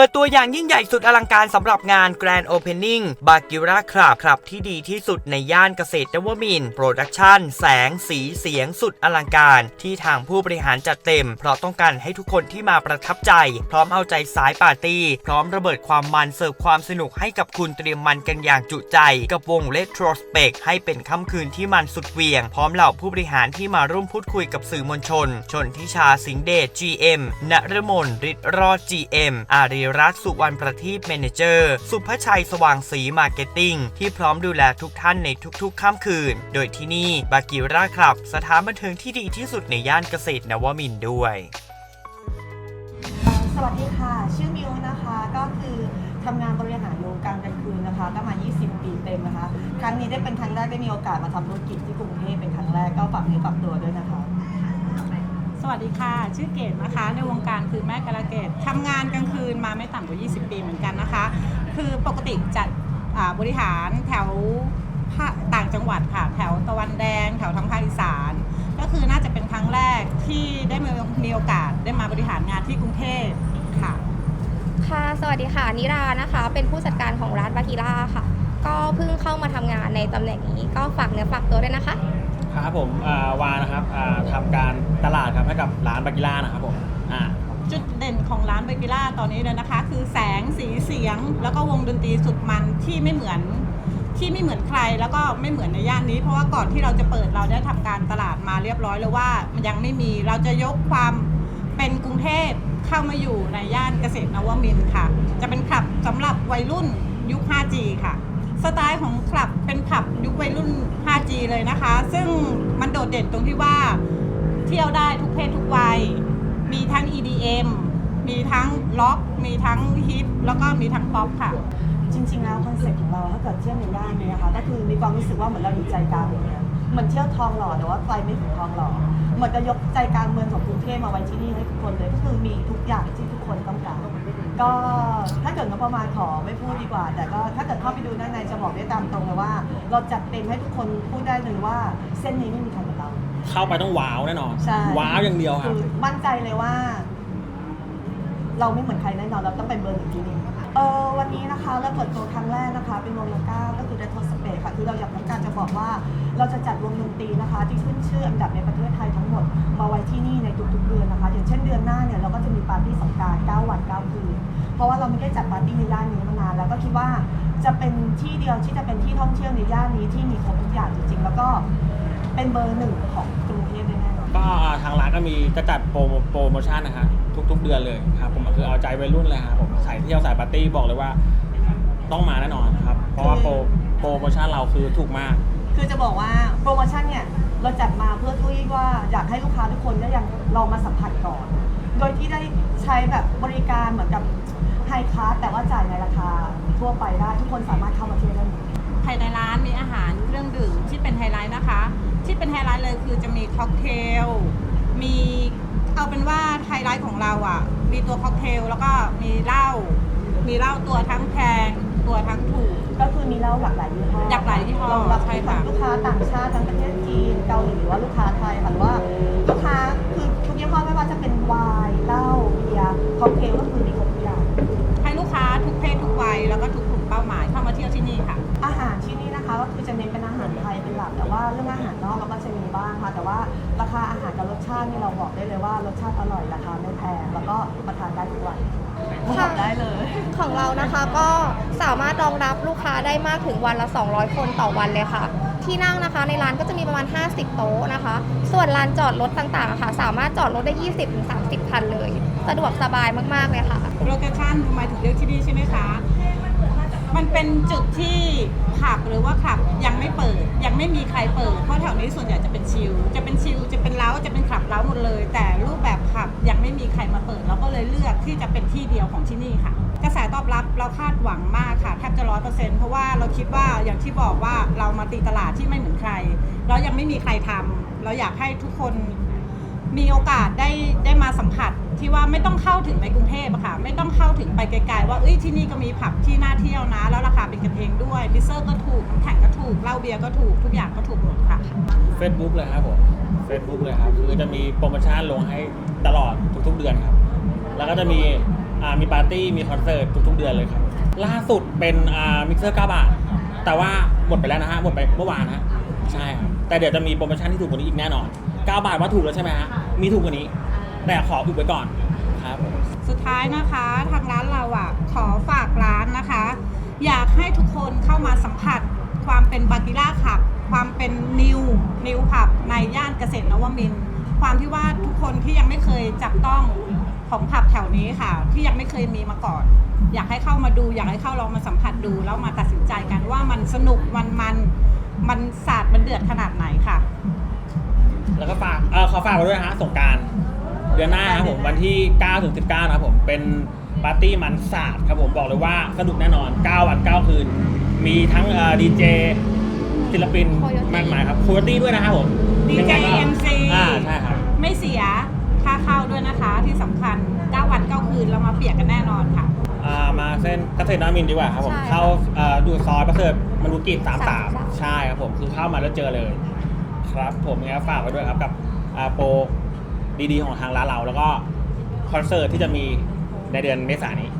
ปิดตัวอย่างยิ่งใหญ่สุดอลังการสำหรับงาน Grand Opening b a g i r a Club ครับที่ดีที่สุดในย่านเกษตรนวมินโปรดักชั่นแสงสีเสียงสุดอลังการ ที่ทางผู้บริหารจัดเต็ม เพราะต้องการให้ทุกคนที่มาประทับใจ พร้อมเอาใจสายปาร์ตี้ พร้อมระเบิดความมันเสิร์ฟความสนุกให้กับคุณเตรียมมันกันอย่างจุใจ กับวง Retrospect ให้เป็นค่ำคืนที่มันสุดเวียง พร้อมเหล่าผู้บริหารที่มาร่วมพูดคุยกับสื่อมวลชน ชนทิชาสิงเดช GM ณรมนฤทธิ์รอด GM อารีรัตน์สุวรรณประทีป Manager สุภชัยสว่างศรีมาร์เก็ตติ้งที่พร้อมดูแลทุกท่านในทุกๆ ค่ำคืน โดยที่นี่บากิราคลับ สถานบันเทิงที่ดีที่สุดในย่านเกษตรนวมินด้วยสวัสดีค่ะ ชื่อมิวนะคะก็คือทำงานบริหารโรงการกลางคืนนะคะก็มา 20 ปีเต็มนะคะ ครั้งนี้ได้เป็นครั้งแรกได้มีโอกาสมาทำธุรกิจที่กรุงเทพเป็นครั้งแรกก็ฝากเนื้อฝากตัวด้วยนะคะ สวัสดีค่ะ ชื่อเกดนะคะ ในวงการคือแม่กระเกดทำงานกลางคืนมาไม่ต่ำกว่า 20 ปีเหมือนกันนะคะ คือปกติจัดบริหารแถวต่างจังหวัดค่ะ แถวตะวันแดง แถวทางภาคอีสาน ก็คือน่าจะเป็นครั้งแรกที่ได้มีมีโอกาสได้มาบริหารงานที่กรุงเทพค่ะ ค่ะ สวัสดีค่ะ นิรานะคะ เป็นผู้จัดการของร้านบากิล่าค่ะ ก็เพิ่งเข้ามาทำงานในตำแหน่งนี้ ก็ฝากเนื้อฝากตัวด้วยนะคะ ครับผมอ่าวานะครับอ่าทำการตลาดครับให้กับร้านบากิล่านะครับผมอ่า จุดเด่นของร้านเบกิล่าตอนนี้เลยนะคะ คือแสงสีเสียง แล้วก็วงดนตรีสุดมันที่ไม่เหมือนที่ไม่เหมือนใครแล้วก็ไม่เหมือนในย่านนี้ เพราะว่าก่อนที่เราจะเปิดเราได้ทำการตลาดมาเรียบร้อยแล้วว่ามันยังไม่มีเราจะยกความเป็นกรุงเทพเข้ามาอยู่ในย่านเกษตรนวมินทร์ค่ะ จะเป็นคลับสำหรับวัยรุ่นยุค 5G ค่ะ สไตล์ของคลับเป็นผับยุควัยรุ่น 5G เลยนะคะ ซึ่งมันโดดเด่นตรงที่ว่าเที่ยวได้ทุกเพศทุกวัย มีทั้ง EDM มีทั้งล็อก มีทั้งฮิป แล้วก็มีทั้งป๊อปค่ะ จริงๆ แล้วคอนเซ็ปต์ของเราถ้าเกิดเที่ยวในย่านนี้นะคะก็คือมีความรู้สึกว่าเหมือนเราอยู่ใจกลางเมืองเหมือนเที่ยวทองหล่อแต่ว่าไปไม่ถึงทองหล่อเหมือนจะยกใจกลางเมืองของกรุงเทพมาไว้ที่นี่ให้ทุกคนเลยก็คือมีทุกอย่างที่ทุกคนต้องการ ก็ถ้าเกิดงบประมาณขอไม่พูดดีกว่า แต่ก็ถ้าเกิดเข้าไปดูด้านในจะบอกได้ตามตรงเลยว่า เราจัดเต็มให้ทุกคนพูดได้เลยว่า เส้นนี้ไม่มีใครเหมือนเรา เข้าไปต้องว้าวแน่นอน ใช่ ว้าวอย่างเดียวครับ คือมั่นใจเลยว่า เราไม่เหมือนใครแน่นอนเราต้องเป็นเบอร์หนึ่งที่นี่เออวันนี้นะคะเราเปิดตัวครั้งแรกนะคะ เป็นวงละก้าก็คือ Retro Space ค่ะคือเราอยากต้องการจะบอกว่า เราจะจัดวงดนตรีนะคะ ที่ขึ้นชื่ออันดับในประเทศไทยทั้งหมด มาไว้ที่นี่ในทุกๆเดือนนะคะ อย่างเช่นเดือนหน้าเนี่ยเราก็จะมีปาร์ตี้สงกราร9วัน9คืน เพราะว่าเราไม่ได้จัดปาร์ตี้ในย่านนี้มานานแล้วก็คิดว่าจะเป็นที่เดียวที่จะเป็นที่ท่องเที่ยวในย่านนี้ที่มีครบทุกอย่างจริงๆ แล้วก็เป็นเบอร์หนึ่งของกรุงเทพเลยแน่นอนก็ทางร้านก็มีจะจัดโปรโมโปรโมชั่นนะฮะทุก ๆ เดือนเลยครับผมคือเอาใจวัยรุ่นเลยครับผมสายเที่ยวสายปาร์ตี้บอกเลยว่าต้องมาแน่นอนครับ เพราะว่าโปรโปรโมชั่นเราคือถูกมาก คือจะบอกว่าโปรโมชั่นเนี่ยเราจัดมาเพื่อที่ว่าอยากให้ลูกค้าทุกคนได้ยังลองมาสัมผัสก่อน โดยที่ได้ใช้แบบบริการเหมือนกับไฮคลาสแต่ว่าจ่ายในราคาทั่วไปได้ ทุกคนสามารถเข้ามาเที่ยวได้หมดภายในร้านมีอาหารเครื่องดื่มที่เป็นไฮไลท์นะคะ ที่เป็นไฮไลท์เลยคือจะมีค็อกเทลมีเอาเป็นว่าไฮไลท์ของเราอะ มีตัวค็อกเทลแล้วก็มีเหล้ามีเหล้าตัวทั้งแพงตัวทั้งถูก ก็คือมีเหล้าหลากหลายยี่ห้อหลากหลายยี่ห้อรองรับใช่ค่ะ ลูกค้าต่างชาติทั้งประเทศจีนเกาหลีหรือว่าลูกค้าไทยค่ะหรือว่าลูกค้าคือ ทุกยี่ห้อไม่ว่าจะเป็นไวน์เหล้าเบียร์ค็อกเทลก็คือมีครบทุกอย่างให้ลูกค้าทุกเพศทุกวัยแล้วก็ทุกกลุ่มเป้าหมายเข้ามาเที่ยวที่นี่ค่ะ อาหารที่นี่นะคะก็คือจะเน้นเป็นอาหารไทยเป็นหลักแต่ว่าเรื่องอาหารนอกเราก็จะมีบ้างค่ะ แต่ว่าราคาอาหารกับรสชาตินี่เราบอกได้เลยว่ารสชาติอร่อยราคาไม่แพงแล้วก็มาทานได้ทุกวัน บอกได้เลย ของเรานะคะก็สามารถรองรับลูกค้าได้มากถึงวันละ 200 คนต่อวันเลยค่ะ ที่นั่งนะคะในร้านก็จะมีประมาณ 50 โต๊ะนะคะ ส่วนลานจอดรถต่างๆค่ะสามารถจอดรถได้ 20-30 คันเลย สะดวกสบายมากๆเลยค่ะโลเคชั่นทำไมถึงเลือกที่นี่ใช่ไหมคะ มันเป็นจุดที่ผับหรือว่าคลับยังไม่เปิด ยังไม่มีใครเปิด เพราะแถวนี้ส่วนใหญ่จะเป็นชิล จะเป็นชิล จะเป็นเล้า จะเป็นคลับเล้าหมดเลยแต่ ที่จะเป็นที่เดียวของที่นี่ค่ะ กระแสตอบรับเราคาดหวังมากค่ะแทบจะร้อยเปอร์เซ็นต์เพราะว่าเราคิดว่าอย่างที่บอกว่าเรามาตีตลาดที่ไม่เหมือนใคร แล้วยังไม่มีใครทำเราอยากให้ทุกคนมีโอกาสได้ได้มาสัมผัสที่ว่าไม่ต้องเข้าถึงในกรุงเทพค่ะ ไม่ต้องเข้าถึงไปไกลๆ ว่าเอ้ยที่นี่ก็มีผับที่น่าเที่ยวนะ แล้วราคาเป็นกันเองด้วยบิเซอร์ก็ถูกน้ำแข็งก็ถูกเหล้าเบียร์ก็ถูกทุกอย่างก็ถูกหมดค่ะ Facebook เลยครับผม Facebook เลยครับคือจะมีโปรโมชั่นลงให้ตลอดทุกๆเดือนครับ แล้วก็จะมีอ่ามีปาร์ตี้มีคอนเสิร์ตทุกๆเดือนเลยครับ ล่าสุดเป็นอ่ามิกเซอร์9บาท แต่ว่าหมดไปแล้วนะฮะหมดไปเมื่อวานนะฮะใช่ครับแต่เดี๋ยวจะมีโปรโมชั่นที่ถูกกว่านี้อีกแน่นอน 9 บาทว่าถูกแล้วใช่ไหมฮะมีถูกกว่านี้ แต่ขออุบไว้ก่อนครับผม สุดท้ายนะคะทางร้านเราอะขอฝากร้านนะคะ อยากให้ทุกคนเข้ามาสัมผัสความเป็นบากิล่าขับ ความเป็นนิวนิวผับในย่านเกษตรนวมินทร์ความที่ว่าทุกคนที่ยังไม่เคยจับต้อง ของผับแถวนี้ค่ะ ที่ยังไม่เคยมีมาก่อน อยากให้เข้ามาดู อยากให้เข้าลองมาสัมผัสดู แล้วมาตัดสินใจกันว่ามันสนุกมันมันมันสาดมันเดือดขนาดไหนค่ะ แล้วก็ฝากเออขอฝากไว้ด้วยนะฮะสงกรารเดือนหน้าครับผมวันที่9ถึง19นะครับผมเป็นปาร์ตี้มันสาดครับผมบอกเลยว่าสนุกแน่นอน 9 วัน 9 คืน มีทั้งเอ่อดีเจศิลปิน Coyote มากมายครับโคโยตี้ด้วยนะครับผม DJ ยังไงก็ MC อ่าใเส้นเกษตรนวมินทร์ดีกว่าครับผม ใช่เข้าเอ่อดูซอยประเสริฐมนุกิจสามสาม33 ใช่ครับผมคือเข้ามาแล้วเจอเลย ครับผมงั้นฝากไว้ด้วยครับกับอ่าโปรดีๆ ของทางร้านเรา แล้วก็คอนเสิร์ตที่จะมีในเดือนเมษายนนี้